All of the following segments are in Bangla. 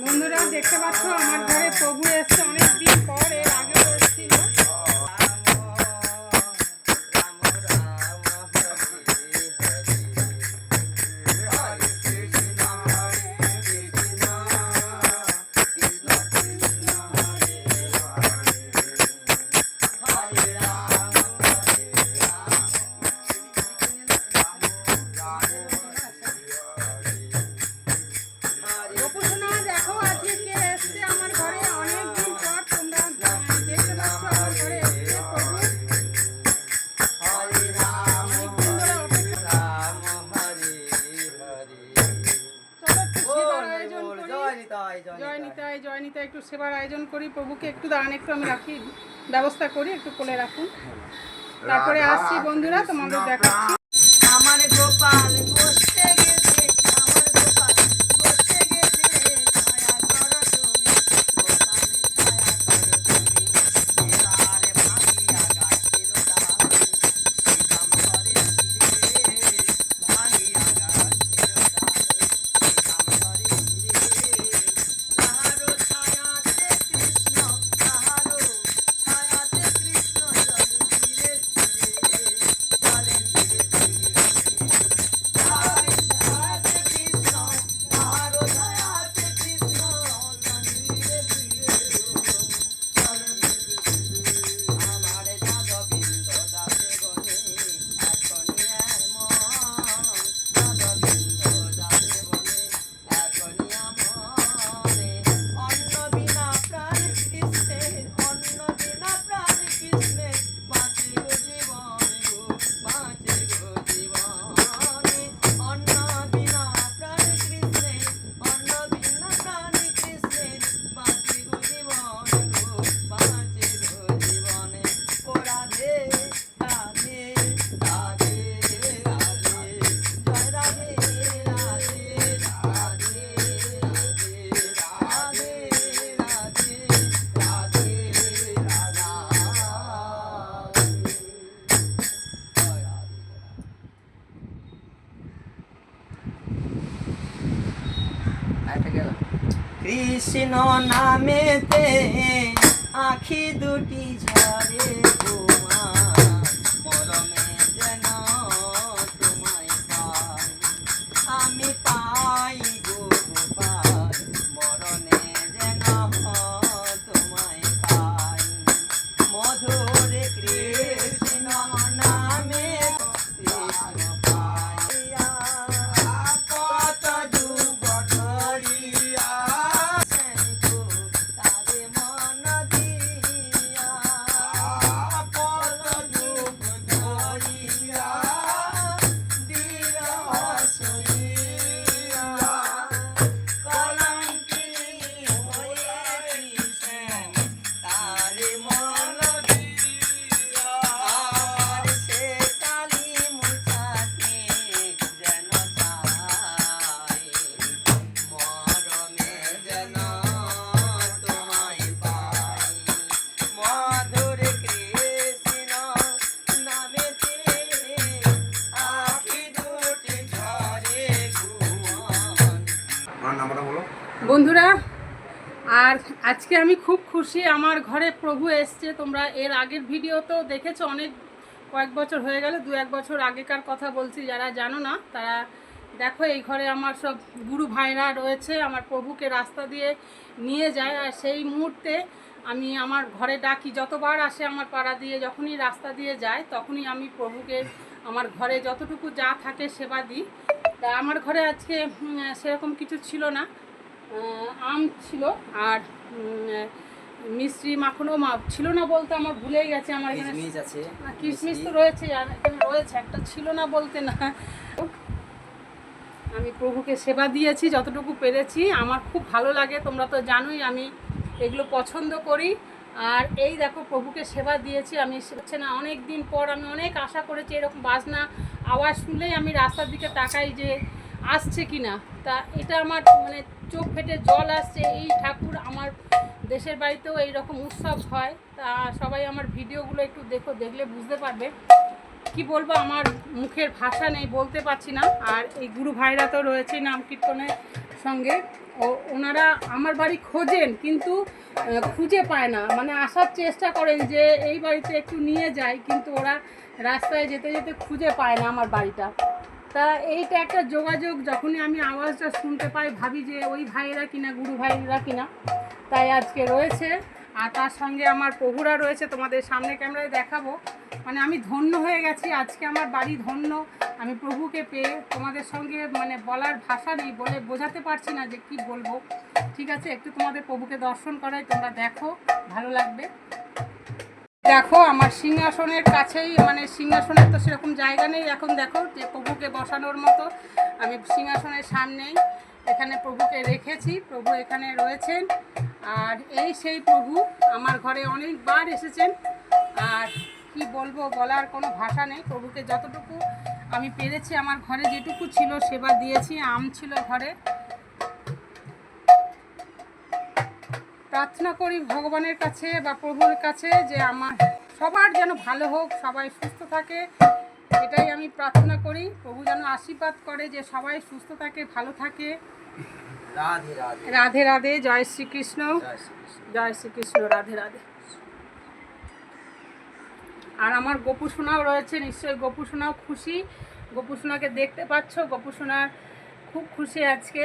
বন্ধুরা দেখতে পাচ্ছ আমার ঘরে প্রভু এসছে অনেক সেবার আয়োজন করি প্রভুকে একটু দাঁড়ান একটু আমি রাখি ব্যবস্থা করি একটু কোলে রাখুন। তারপরে আসছি বন্ধুরা তোমাদের দেখাচ্ছি। আমার গোপাল কৃষ্ণ নামেতে আখি দুটি ঝরে গো। বন্ধুরা, আর আজকে আমি খুব খুশি, আমার ঘরে প্রভু এসছে। তোমরা এর আগের ভিডিও তো দেখেছ, অনেক কয়েক বছর হয়ে গেল, দু এক বছর আগেকার কথা বলছি, যারা জানো না, তারা দেখো এই ঘরে আমার সব গুরু ভাইরা রয়েছে, আমার প্রভুকে রাস্তা দিয়ে নিয়ে যায়, আর সেই মুহূর্তে আমি আমার ঘরে ডাকি, যতবার আসে আমার পাড়া দিয়ে, যখনই রাস্তা দিয়ে যায়, তখনই আমি প্রভুকে, আমার ঘরে যতটুকু যা থাকে সেবা দিই। তা আমার ঘরে আজকে সেরকম কিছু ছিল না। আম ছিল আর মিষ্টি মাখনও মা ছিল না বলতে আমার ভুলেই গেছে আমার এখানে কিশমিশ হ্যাঁ, তো রয়েছে রয়েছে একটা ছিল না বলতে না। আমি প্রভুকে সেবা দিয়েছি যতটুকু পেরেছি আমার খুব ভালো লাগে তোমরা তো জানোই আমি এগুলো পছন্দ করি। আর এই দেখো প্রভুকে সেবা দিয়েছি আমি হচ্ছে না অনেক দিন পর আমি অনেক আশা করেছি এরকম বাজনা আওয়াজ শুনলেই আমি রাস্তার দিকে তাকাই যে আসছে কি না? তা এটা আমার মানে চোখ ফেটে জল আসছে। এই ঠাকুর আমার দেশের বাড়িতেও এই রকম উৎসব হয়। তা সবাই আমার ভিডিওগুলো একটু দেখো, দেখলে বুঝতে পারবে। কি বলব, আমার মুখের ভাষা নেই, বলতে পারছি না। আর এই গুরু ভাইরা তো রয়েছে নাম কীর্তনের সঙ্গে। ও, ওনারা আমার বাড়ি খোঁজেন, কিন্তু খুঁজে পায় না। মানে আসার চেষ্টা করেন যে এই বাড়িতে একটু নিয়ে যায়, কিন্তু ওরা রাস্তায় যেতে যেতে খুঁজে পায় না আমার বাড়িটা। তা এইটা একটা যোগাযোগ, যখনই আমি আওয়াজটা শুনতে পাই, ভাবি যে ওই ভাইয়েরা কিনা, গুরু ভাইয়েরা কিনা। তাই আজকে রয়েছে, আর তার সঙ্গে আমার প্রভুরা রয়েছে, তোমাদের সামনে ক্যামেরায় দেখাবো। মানে আমি ধন্য হয়ে গেছি, আজকে আমার বাড়ি ধন্য। আমি প্রভুকে পেয়ে তোমাদের সঙ্গে মানে বলার ভাষা নেই বলে বোঝাতে পারছি না যে কি বলব। ঠিক আছে, একটু তোমাদের প্রভুকে দর্শন করাই তোমরা দেখো, ভালো লাগবে। দেখো, আমার সিংহাসনের কাছেই মানে সিংহাসনের তো সেরকম জায়গা নেই। এখন দেখো যে প্রভুকে বসানোর মতো। আমি সিংহাসনের সামনেই এখানে প্রভুকে রেখেছি। প্রভু এখানে রয়েছেন। আর এই সেই প্রভু আমার ঘরে অনেকবার এসেছেন। আর কি বলব, বলার কোনো ভাষা নেই। প্রভুকে যতটুকু আমি পেরেছি, আমার ঘরে যেটুকু ছিল সেবা দিয়েছি। আম ছিল ঘরে। প্রার্থনা করি ভগবানের কাছে বা প্রভুর কাছে যে আমার সবার যেন ভালো হোক সবাই সুস্থ থাকে। এটাই আমি প্রার্থনা করি। প্রভু যেন আশীর্বাদ করে যে সবাই সুস্থ থাকে ভালো থাকে। রাধে রাধে। জয় শ্রীকৃষ্ণ। জয় শ্রীকৃষ্ণ। জয় শ্রীকৃষ্ণ। রাধে রাধে। আর আমার গোপু সোনাও রয়েছে। নিশ্চয়ই গোপু সোনাও খুশি। গোপু সোনাকে দেখতে পাচ্ছ। গোপু সোনার খুব খুশি আজকে।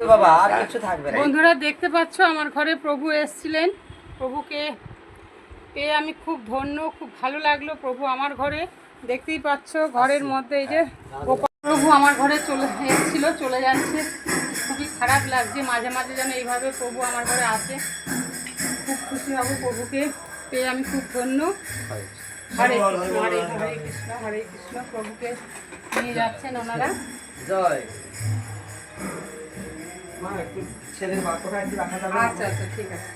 বাবা আর কিছু থাকবে না। বন্ধুরা দেখতে পাচ্ছ আমার ঘরে প্রভু এসেছিলেন। প্রভুকে পেয়ে আমি খুব ধন্য খুব ভালো লাগল প্রভু আমার ঘরে। দেখতেই পাচ্ছ ঘরের মধ্যে এই যে প্রভু আমার ঘরে চলে এসেছিল চলে যাচ্ছে। খুবই খারাপ লাগছে মাঝে মাঝে যেন এইভাবে প্রভু আমার ঘরে আসে। খুব খুশি হব প্রভুকে পেয়ে আমি খুব ধন্য। হরে কৃষ্ণ হরে হরে কৃষ্ণ হরে কৃষ্ণ প্রভুকে নিয়ে যাচ্ছেন ওনারা। জয়। আচ্ছা আচ্ছা ঠিক আছে।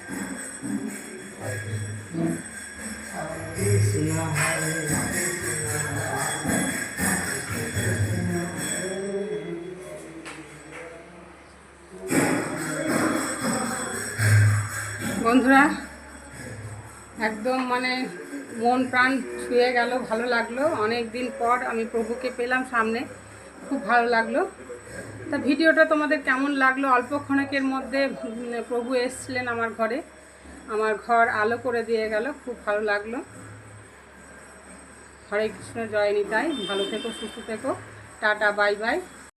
বন্ধুরা, একদম মানে মন প্রাণ ছুঁয়ে গেল, ভালো লাগল। অনেক দিন পর আমি প্রভুকে পেলাম সামনে। খুব ভালো লাগল। তা ভিডিওটা তোমাদের কেমন লাগল? অল্প ক্ষণেকের মধ্যে প্রভু এসছিলেন আমার ঘরে। আমার ঘর আলো করে দিয়ে গেল, খুব ভালো লাগল। হরে কৃষ্ণ, জয় নিতাই। ভালো থেকো, সুস্থ থেকো। Tata, bye bye.